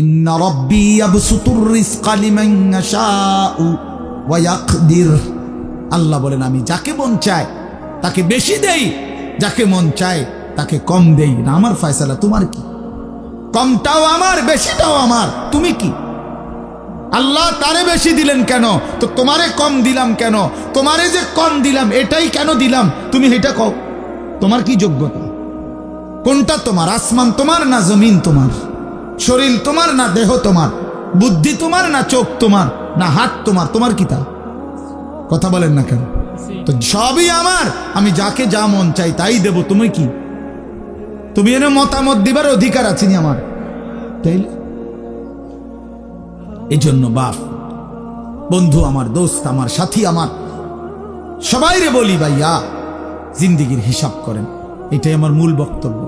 ইন্না রব্বি ইয়াবসুতুর রিজকা লিমান ইয়াশাউ ওয়া আল্লাহ বলেন, আমি যাকে মন চায় তাকে বেশি দেই, যাকে মন চায় তাকে কম দেই না। আমার ফয়সালা তোমার কি? কমটাও আমার, বেশিটাও আমার, তুমি কি? আল্লাহ তারে বেশি দিলেন কেন? তো তোমারে কম দিলাম কেন? তোমারে যে কম দিলাম, এটাই কেন দিলাম? তুমি এটা কও। তোমার কি যোগ্যতা? কোনটা তোমার? আসমান তোমার না জমিন তোমার? শরীর তোমার না দেহ তোমার? বুদ্ধি তোমার না চোখ তোমার? না হাত তোমার? তোমার কি তা? কথা বলেন না কেন? তো সবই আমার। আমি যাকে যা মন চাই তাই দেব। তুমি কি? তুমি এনে মতামত দিবার অধিকার আছে আমার? তাইলে এই জন্য বাপ, বন্ধু আমার, দোস্ত আমার, সাথী আমার, সবাই রে বলি ভাইয়া, জিন্দিগির হিসাব করেন। এটাই আমার মূল বক্তব্য।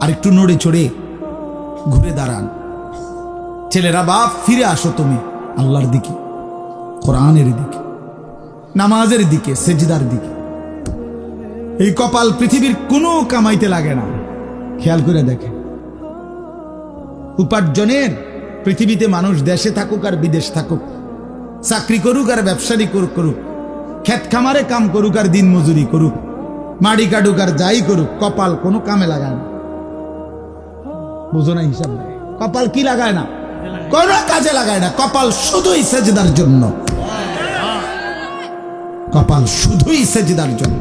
আর একটু নড়ে চড়ে ঘুরে দাঁড়ান। ছেলেরা, বাপ, ফিরে আসো তুমি আল্লাহর দিকে, কোরআনের দিকে, নামাজের দিকে, সেজদার দিকে। এই কপাল পৃথিবীর কোনো কামাইতে লাগে না। খেয়াল করে দেখে উপার্জনের পৃথিবীতে মানুষ দেশে থাকুক আর বিদেশ থাকুক, চাকরি করুক আর ব্যবসারী করুক করুক, ক্ষেত খামারে কাম করুক আর দিন মজুরি করুক, মাড়ি কাটুক আর যাই করুক, কপাল কোনো কামে লাগায় না। বুঝো না হিসাব নাই। কপাল কি লাগায় না? কোন কাজে লাগায় না। কপাল শুধুই সেজদার জন্য। কপাল শুধুই সেজদার জন্য।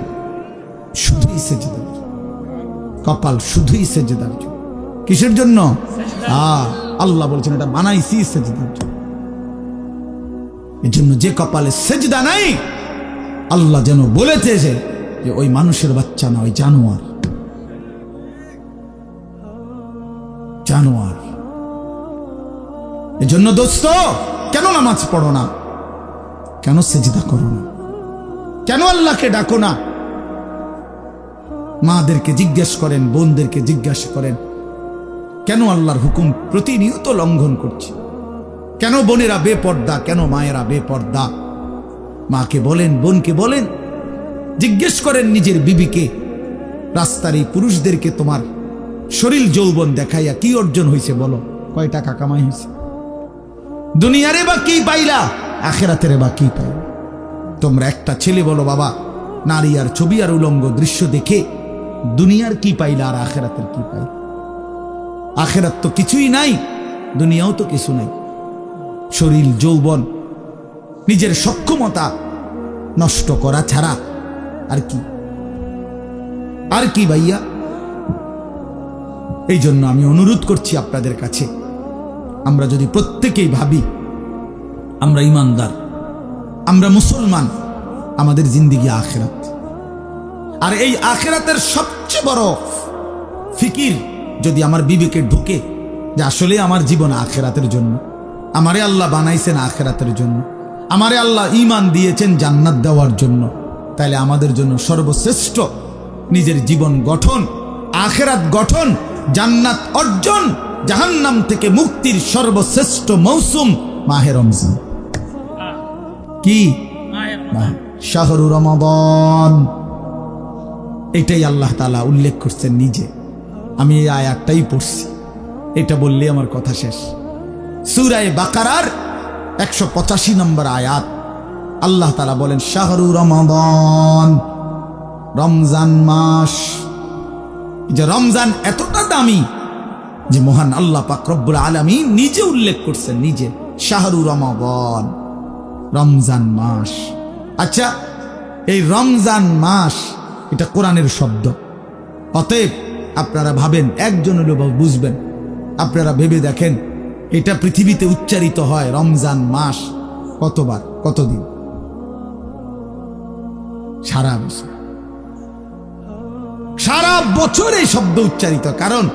শুধুই সেজদার কপাল শুধুই সেজদার জন্য। কিসের জন্য? আল্লাহ বলছেন এটা বানাইছি সেজদার জন্য। এই জন্য যে কপালে সেজদা নাই আল্লাহ যেন বলেছে যে ওই মানুষের বাচ্চা না ওই জানোয়ার। জানোয়ার। এজন্য দোস্ত, কেন নামাজ পড়ো না? কেন সেজদা করো না? কেন আল্লাহকে ডাকো না? মাদেরকে জিজ্ঞেস করেন, বোনদেরকে জিজ্ঞাসা করেন, কেন আল্লাহর হুকুম প্রতিনিয়ত লঙ্ঘন করছে? কেন বোনেরা বেপর্দা, কেন মায়েরা বেপর্দা? মাকে বলেন, বোনকে বলেন, জিজ্ঞেস করেন নিজের বিবিকে, রাস্তার এই পুরুষদেরকে তোমার শরীর যৌবন দেখাইয়া কি অর্জন হয়েছে বলো? কয় টাকা কামাই হয়েছে দুনিয়ারে বা কি পাইলা? আখেরাতেরে বা কি পাইলা? তোমরা একটা ছেলে বলো বাবা, নারী আর ছবি আর উলঙ্গ দৃশ্য দেখে দুনিয়ার কি পাইলা আর আখেরাতের কি পাইলা? আখেরাত তো কিছুই নাই, দুনিয়াও তো কিছু নাই। শরীর যৌবন, নিজের সক্ষমতা নষ্ট করা ছাড়া আর কি? আর কি ভাইয়া? এই জন্য আমি অনুরোধ করছি আপনাদের কাছে। আমরা যদি প্রত্যেকেই ভাবি, আমরা ইমানদার, আমরা মুসলমান, আমাদের জিন্দিগি আখেরাত। আর এই আখেরাতের সবচেয়ে বড় ফিকির যদি আমার বিবেকে ঢুকে যে আসলে আমার জীবন আখেরাতের জন্য, আমারে আল্লাহ বানাইছেন আখেরাতের জন্য, আমারে আল্লাহ ইমান দিয়েছেন জান্নাত দেওয়ার জন্য তাহলে আমাদের জন্য সর্বশ্রেষ্ঠ নিজের জীবন গঠন, আখেরাত গঠন জান্নাত অর্জন, জাহান্নাম থেকে মুক্তির সর্বশ্রেষ্ঠ মৌসুম মাহে রমজান। কি? শাহরু রমাদন। এটাই আল্লাহ তালা উল্লেখ করছেন নিজে। আমি এই আয়াতটাই পড়ছি। এটা বললে আমার কথা শেষ। সুরায় বাকারার একশো পঁচাশি নম্বর আয়াত। আল্লাহ তালা বলেন, শাহরু রমাদন, রমজান মাস যে রমজান এতটা দামি যে মহান আল্লাহ পাক রব্বুল আলমী নিজে উল্লেখ করছেন নিজে, শাহরু রমাদন, রমজান মাস। আচ্ছা এই রমজান মাস এটা কোরআনের শব্দ। অতএব আপনারা ভাবেন, একজন বা বুঝবেন। আপনারা ভেবে দেখেন, এটা পৃথিবীতে উচ্চারিত হয় রমজান মাস কতবার, কতদিন? সারা বছর। সারা বছর এই শব্দ উচ্চারিত, কারণ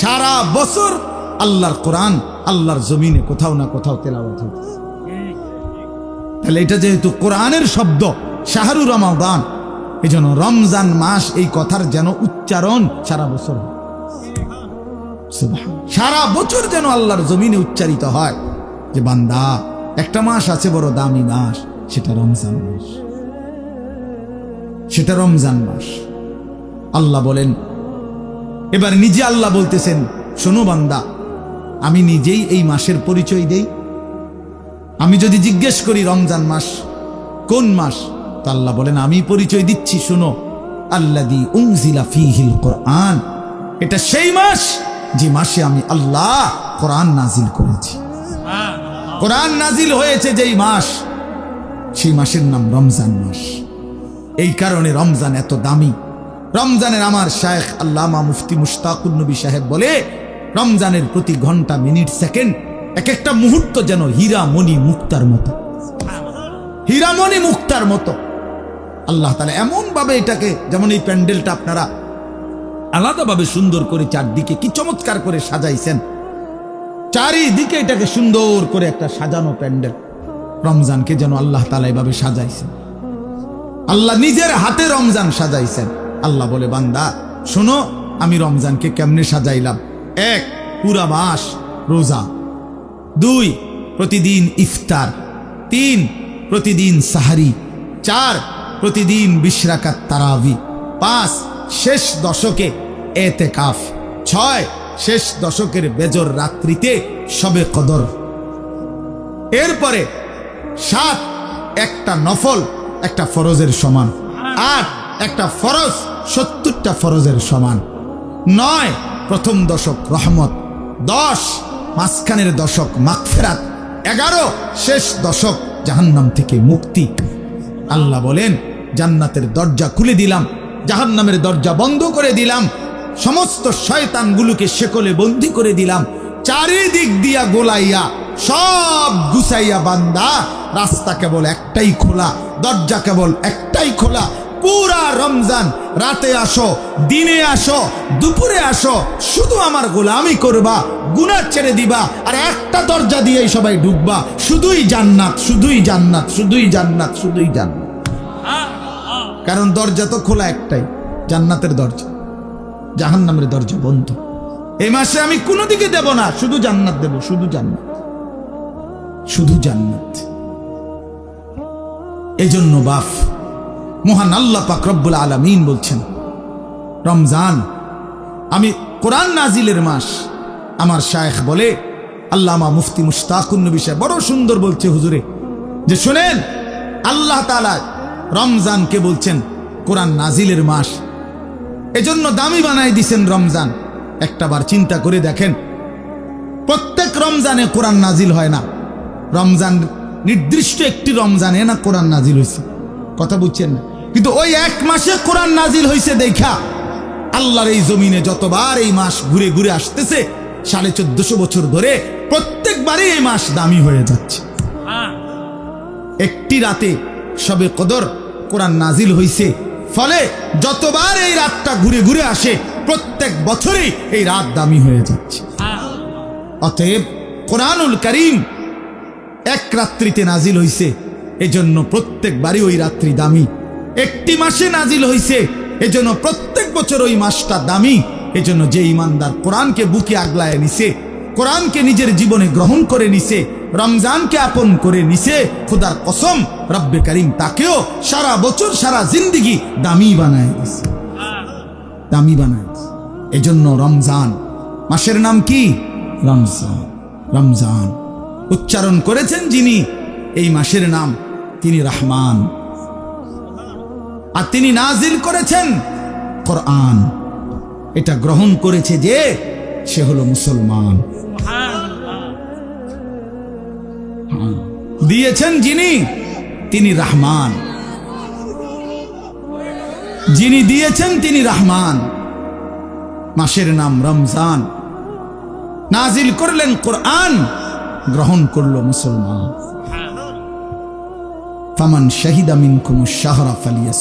সারা বছর আল্লাহর কোরআন, আল্লাহর জমিনে কোথাও না কোথাও তেলাওয়াত হইতেছে তাহলে এটা যেহেতু কোরআনের শব্দ, শাহরু রমাদান এই জন্য রমজান মাস এই কথার যেন উচ্চারণ সারা বছর সারা বছর যেন আল্লাহর জমিনে উচ্চারিত হয়, যে বান্দা, একটা মাস আছে বড় দামি মাস, সেটা রমজান মাস। সেটা রমজান মাস। আল্লাহ বলেন, এবার নিজে আল্লাহ বলতেছেন, শোনো বান্দা, আমি নিজেই এই মাসের পরিচয় দেই। আমি যদি জিজ্ঞেস করি রমজান মাস, কোন মাস? তো আল্লাহ বলেন, আমি পরিচয় দিচ্ছি, শুনো আল্লাদি উংজিলা ফিহিল কোরআন। এটা সেই মাস যে মাসে আমি আল্লাহ কোরআন নাজিল করেছি। কোরআন নাজিল হয়েছে যেই মাস, সেই মাসের নাম রমজান মাস। এই কারণে রমজান এত দামি। রমজানের আমার শায়েখ আল্লামা মুফতি মুশতাকুর নবী সাহেব বলে, রমজানের প্রতি ঘণ্টা, মিনিট, সেকেন্ড এক একটা মুহূর্ত যেন হীরা মণি মুক্তার মতো। হীরামণি মুক্তার মতো। আল্লাহ তালা এমন ভাবে এটাকে, যেমন এই প্যান্ডেলটা আপনারা আলাদাভাবে সুন্দর করে চারদিকে কি চমৎকার করে সাজাইছেন, চারিদিকে এটাকে সুন্দর করে একটা সাজানো প্যান্ডেল, রমজানকে যেন আল্লাহ তালা এভাবে সাজাইছেন। আল্লাহ নিজের হাতে রমজান সাজাইছেন। আল্লাহ বলে, বান্দা, শোনো, আমি রমজানকে কেমনে সাজাইলাম? এক, পুরা মাস রোজা। দুই, প্রতিদিন ইফতার। তিন, প্রতিদিন সাহারি। চার, প্রতিদিন বিশরাকাত তারাবি। পাঁচ, শেষ দশকে এতে কাফ ছয়, শেষ দশকের বেজর রাত্রিতে সবে কদর। এরপরে সাত, একটা নফল, একটা ফরজের সমান। আট, একটা ফরজ সত্তরটা ফরজের সমান। নয় প্রথম দশক রহমত, দশ মাঝখানের দশক মাগফেরাত, এগারো শেষ দশক জাহান্নাম থেকে মুক্তি। আল্লাহ বলেন, জান্নাতের দরজা খুলে দিলাম, জাহান্নামের দরজা বন্ধ করে দিলাম, সমস্ত শয়তানগুলোকে শেকলে বন্দি করে দিলাম, চারিদিক দিয়া গোলাইয়া, সব গুছাইয়া বান্দা, রাস্তা কেবল একটাই খোলা, দরজা কেবল একটাই খোলা পুরা রমজান রাতে আসো, দিনে আসো, দুপুরে আসো, শুধু আমার গোলামি করবা গুনা ছেড়ে দিবা, আর একটা দরজা দিয়েই সবাই ঢুকবা। শুধুই জান্নাত শুধুই জান্নাত শুধুই জান্নাত শুধুই জান্নাত। কারণ দরজা তো খোলা একটাই, জান্নাতের দরজা। জাহান্নামের দরজা বন্ধ। এই মাসে আমি কোনো দিকে দেব না, শুধু জান্নাত দেব, শুধু জান্নাত। শুধু জান্নাত। এজন্য বাফ মহান আল্লাহ পাক রব্বুল আলামিন বলছেন, রমজান, আমি কোরআন নাজিলের মাস, আমার শায়েখ বলে, আল্লামা মুফতি মুশতাকুন নবী সাহেব বড় সুন্দর বলছে, হুজুরে, যে শোনেন, আল্লাহ তাআলা রমজানকে বলছেন, কোরআন নাজিলের মাস, এজন্য দামি বানাই দিছেন রমজান। একটাবার চিন্তা করে দেখেন, প্রত্যেক রমজানে কোরআন নাজিল হয় না। রমজান নির্দিষ্ট একটি রমজানে না কোরআন নাজিল হয়েছে। কথা বুঝছেন না? কিন্তু ওই এক মাসে কোরআন নাজিল হয়েছে দেখা। আল্লাহর এই জমিনে যতবার এই মাস ঘুরে ঘুরে আসতেছে, সাড়ে চোদ্দশো বছর ধরে প্রত্যেকবারই এই মাস দামি হয়ে যাচ্ছে। একটি রাতে সবে কদর কোরআন নাজিল হইছে। ফলে যতবার এই রাতটা ঘুরে ঘুরে আসে, প্রত্যেক বছরই এই রাত দামি হয়ে যাচ্ছে। অতএব কোরআনুল করিম এক রাত্রিতে নাজিল হইছে, এজন্য প্রত্যেকবারই ওই রাত্রি দামি। একটি মাসে নাজিল হইছে। এজন্য প্রত্যেক বছর ওই মাসটা দামি। এজন্য যে ইমানদার কোরআনকে বুকে আগলায় নিছে, কোরআনকে নিজের জীবনে গ্রহণ করে নিছে, রমজানকে আপন করে নিছে, খুদার কসম, রব্বে করিম তাকেও সারা বছর, সারা জিন্দিগি দামি বানায় দিছে। দামি বানায়। এজন্য রমজান, মাসের নাম কি? রমজান রমজান। উচ্চারণ করেছেন যিনি, এই মাসের নাম তিনি রহমান। আর তিনি নাজিল করেছেন কোরআন। এটা গ্রহণ করেছে যে সে হলো মুসলমান। হ্যাঁ। দিয়েছেন যিনি, তিনি রহমান। যিনি দিয়েছেন তিনি রহমান। মাসের নাম রমজান। নাজিল করলেন কোরআন, গ্রহণ করল মুসলমান। ফামান শাহিদা মিনকুম শাহরা ফালিয়া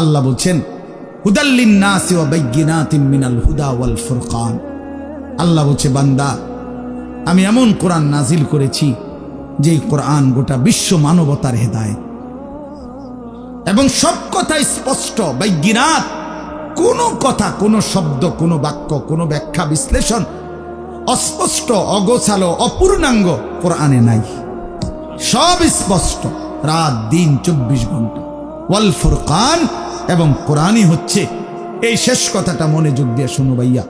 আল্লাহ বলছেন হুদাল্লিন নাসি ওয়া বাইয়িনাতিন মিনাল হুদা ওয়াল ফুরকান। আল্লাহ বলছে, বান্দা, আমি এমন কোরআন নাজিল করেছি যে কোরআন গোটা বিশ্ব মানবতার হেদায়েত। এবং সব কথা স্পষ্ট বৈজ্ঞানাত কোনো কথা, কোনো শব্দ, কোনো বাক্য, কোনো ব্যাখ্যা বিশ্লেষণ অস্পষ্ট, অগোছালো, অপূর্ণাঙ্গ কোরআনে নাই। সব স্পষ্ট। রাত, দিন, চব্বিশ ঘণ্টা। ওয়াল ফুরকান এবং কোরআনই হচ্ছে এই শেষ কথাটা মনে যোগ দিয়ে শুনো ভাইয়া।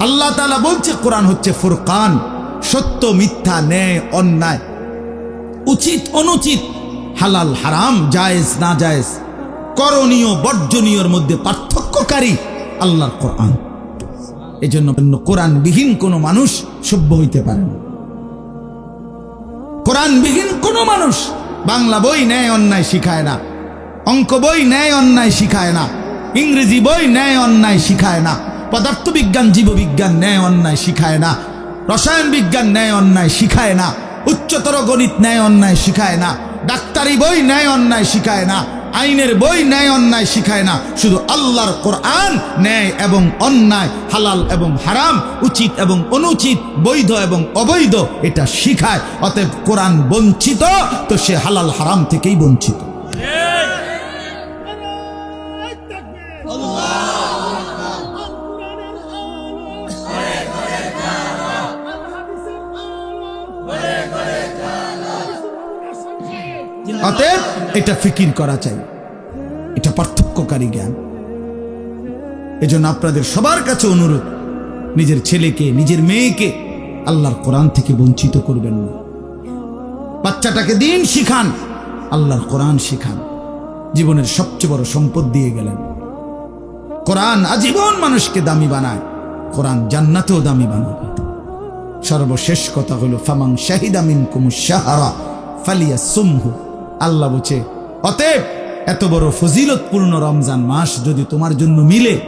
আল্লাহ তালা বলছে, কোরআন হচ্ছে ফুরকান, সত্য, মিথ্যা, ন্যায়, অন্যায়, উচিত, অনুচিত, হালাল, হারাম, জায়েজ, না জায়েজ, করণীয়, বর্জনীয়র মধ্যে পার্থক্যকারী আল্লাহর কোরআন। এই জন্য কোরআনবিহীন কোনো মানুষ সভ্য হইতে পারে না। কোরআনবিহীন কোনো মানুষ বাংলা বই ন্যায়, অন্যায় শিখায় না। অঙ্ক বই ন্যায়, অন্যায় শিখায় না। ইংরেজি বই ন্যায়, অন্যায় শিখায় না। পদার্থবিজ্ঞান, জীববিজ্ঞান ন্যায়, অন্যায় শিখায় না। রসায়ন বিজ্ঞান ন্যায়, অন্যায় শিখায় না। উচ্চতর গণিত ন্যায়, অন্যায় শিখায় না। ডাক্তারি বই ন্যায়, অন্যায় শিখায় না। আইনের বই ন্যায় অন্যায় শিখায় না। শুধু আল্লাহর কোরআন ন্যায় এবং অন্যায়, হালাল এবং হারাম, উচিত এবং অনুচিত, বৈধ এবং অবৈধ, এটা শিখায়। অতএব কোরআন বঞ্চিত, তো সে হালাল হারাম থেকেই বঞ্চিত। অতএব এটা ফিকির করা চাই। এটা পার্থক্যকারী জ্ঞান। এজন্য আপনাদের সবার কাছে অনুরোধ, নিজের ছেলেকে, নিজের মেয়েকে আল্লাহর কোরআন থেকে বঞ্চিত করবেন না। বাচ্চাটাকে দিন শিখান, আল্লাহর কোরআন শিখান। জীবনের সবচেয়ে বড় সম্পদ দিয়ে গেলেন। কোরআন আজীবন মানুষকে দামি বানায়, কোরআন জান্নাতেও দামি বানাবে সর্বশেষ কথা হলো ফামাং শাহিদামিন কুমুসাহারা ফালিয়া সুমহু আল্লাহ বলছে অতএব এত বড় ফজিলতপূর্ণ রমজান মাস যদি তোমার জন্য মিলে,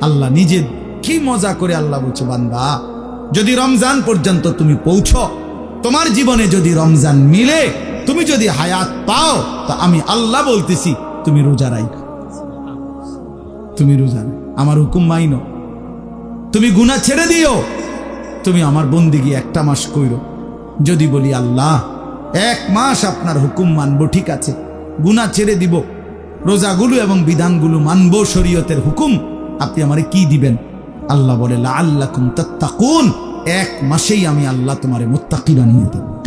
আল্লাহ নিজে কি মজা করে আল্লাহ বলছে বান্দা। যদি রমজান পর্যন্ত তুমি পৌঁছ, তোমার জীবনে যদি রমজান মিলে, তুমি যদি হায়াত পাও, তা আমি আল্লাহ বলতেছি, তুমি রোজা রাখো তুমি রোজা। আমার হুকুম মাইনো। তুমি গুনাহ ছেড়ে দিও। তুমি আমার বন্দিগি একটা মাস কইরো। যদি বলি আল্লাহ এক মাস আপনার হুকুম মানবো, ঠিক আছে। গুনাহ ছেড়ে দিব। রোজাগুলো এবং বিধানগুলো মানবো, শরীয়তের হুকুম। আপনি আমারে কি দিবেন? আল্লাহ বলে আল্লাহ তাত্তাকুন। এক মাসেই আমি আল্লাহ তোমারে মুত্তাকি বানিয়ে দেব।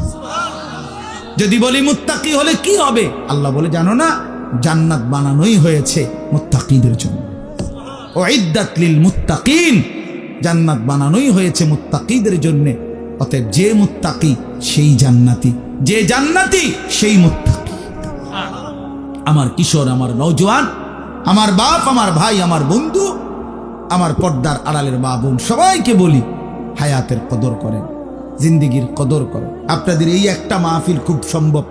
যদি বলি মুত্তাকি হলে কি হবে? আল্লাহ বলে, জানো না, জান্নাত বানানোই হয়েছে মুত্তাকিদের জন্য। ও ইদ্দাত লিল মুত্তাকিন। জান্নাত বানানোই হয়েছে মুত্তাকিদের জন্যে। অতএব যে মুত্তাকি, সেই জান্নাতি। যে জান্নাতি, সেই মুত্তাকি। আমার কিশোর, আমার নৌজওয়ান আমার বাপ, আমার ভাই, আমার বন্ধু, আমার পর্দার আড়ালের মা বোন, সবাইকে বলি, হায়াতের কদর করেন, জিন্দিগির কদর করেন। আপনাদের এই একটা মাহফিল খুব সম্ভব।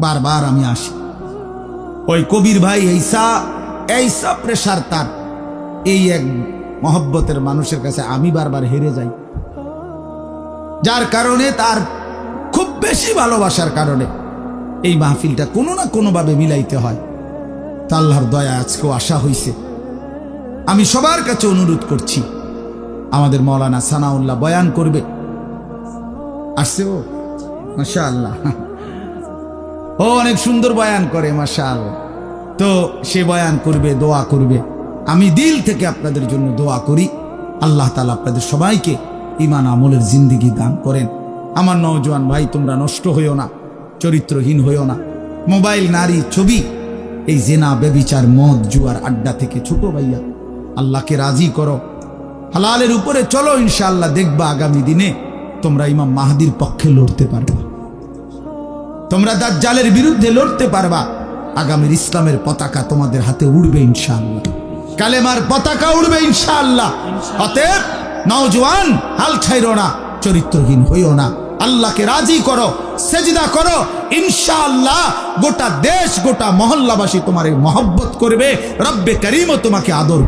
বারবার আমি আসি। ওই কবির ভাই এইসা এইসা প্রেশার তার। এই এক মহব্বতের মানুষের কাছে আমি বারবার হেরে যাই। যার কারণে তার বেশি ভালোবাসার কারণে এই মাহফিলটা কোনো না কোনোভাবে মিলাইতে হয়। তা আল্লাহর দয়া আজকেও আশা হইছে। আমি সবার কাছে অনুরোধ করছি, আমাদের মৌলানা সানাউল্লাহ বয়ান করবে। আসছে ও? মাসা আল্লাহ ও অনেক সুন্দর বয়ান করে মাসা আল্লাহ তো সে বয়ান করবে, দোয়া করবে। আমি দিল থেকে আপনাদের জন্য দোয়া করি। আল্লাহ তালা আপনাদের সবাইকে ইমান আমলের জিন্দিগি দান করেন। আমার নওজোয়ান ভাই, তোমরা নষ্ট হইও না, চরিত্রহীন হইও না। মোবাইল, নারী, ছবি, এই জেনা বেবিচার মদ, জুয়ার আড্ডা থেকে ছোট ভাইয়া, আল্লাহকে রাজি করো। হালালের উপরে চলো ইনশাল্লাহ দেখবা আগামী দিনে তোমরা ইমাম মাহাদির পক্ষে লড়তে পারবা। তোমরা দাজ্জালের বিরুদ্ধে লড়তে পারবা। আগামীর ইসলামের পতাকা তোমাদের হাতে উড়বে, ইনশাআল্লাহ। কালেমার পতাকা উড়বে, ইনশাআল্লাহ। অতএব নওজোয়ান, হাল ছাইরো না। চরিত্রহীন হইও না। আল্লাহকে রাজি করো, সেজদা করো, ইনশাআল্লাহ গোটা দেশ, গোটা মহল্লাবাসী তোমার মহব্বত করবে। রব্বে করিমও তোমাকে আদর